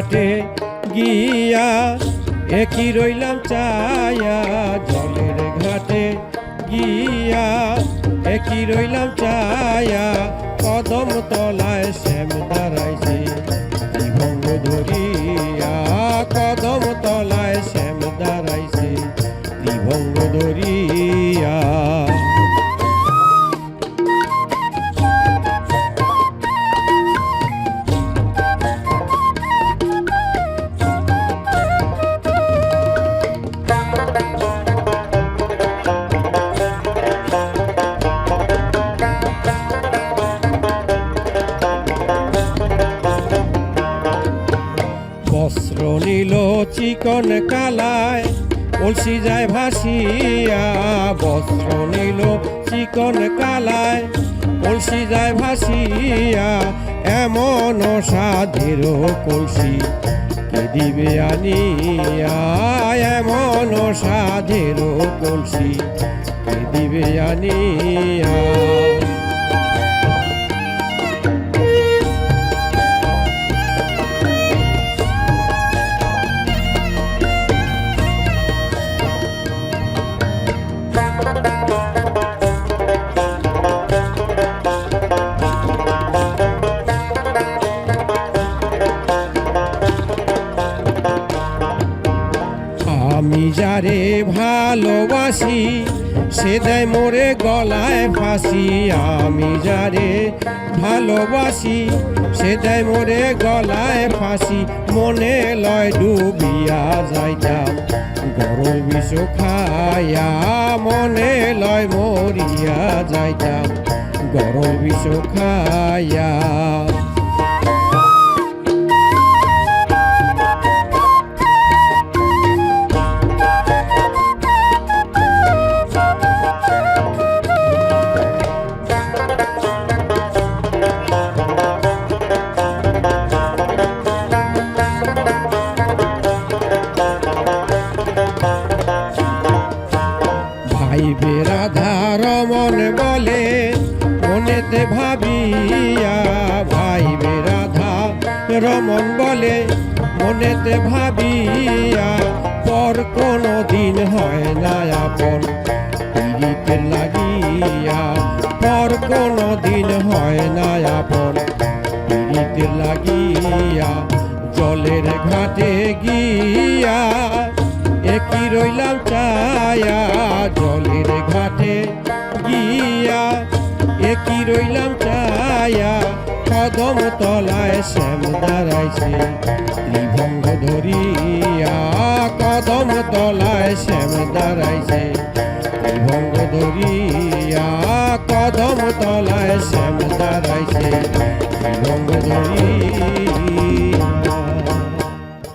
ঘাটে গিয়া একই রইলাম চায়া জলের ঘাটে গিয়া একই রইলাম চায়া কদম তলায় শ্যাম দাঁড়াইছে বিভঙ্গ ধরিয়া, কদম তলায় শ্যাম দাঁড়াইছে বিভঙ্গ ধরিয়া। বস্ত্র নীল চিকন কালায়, কলসি যায় ভাসিয়া। বস্ত্র নীল চিকন কালায়, কলসি যায় ভাসিয়া। এমন সাধের কলসি দিবে আনিয়া এমন সাধের কলসি। দিবে আনিয়া যারে ভালোবাসি, সে দেয় মোরে গলায় ফাঁসি। আমি যারে ভালোবাসি, সে দেয় মোরে গলায় ফাঁসি। মনে লয় ডুবিয়া যাইতাম গরম বিষ মনে লয় মরিয়া যাইতাম গরম বিষ রমন বলে, মনেতে ভাবিয়া, ভাই বেরাধা রমন বলে, মনেতে ভাবিয়া, পর কোনো দিন হয় না আপন পীড়িতে লাগিয়া, পর কোনো দিন হয় না আপন পীড়িতে লাগিয়া, জলের ঘাটে গিয়া একই রইলাম চায়া জলের ঘাটে গিয়া। একই রইলাম চায়া কদম তলায় শ্যাম দাঁড়াইছে ত্রিভঙ্গ ধরিয়া। কদম তলায় শ্যাম দাঁড়াইছে ত্রিভঙ্গ ধরিয়া। কদম তলায় শ্যাম দাঁড়াইছে ত্রিভঙ্গ ধরিয়া।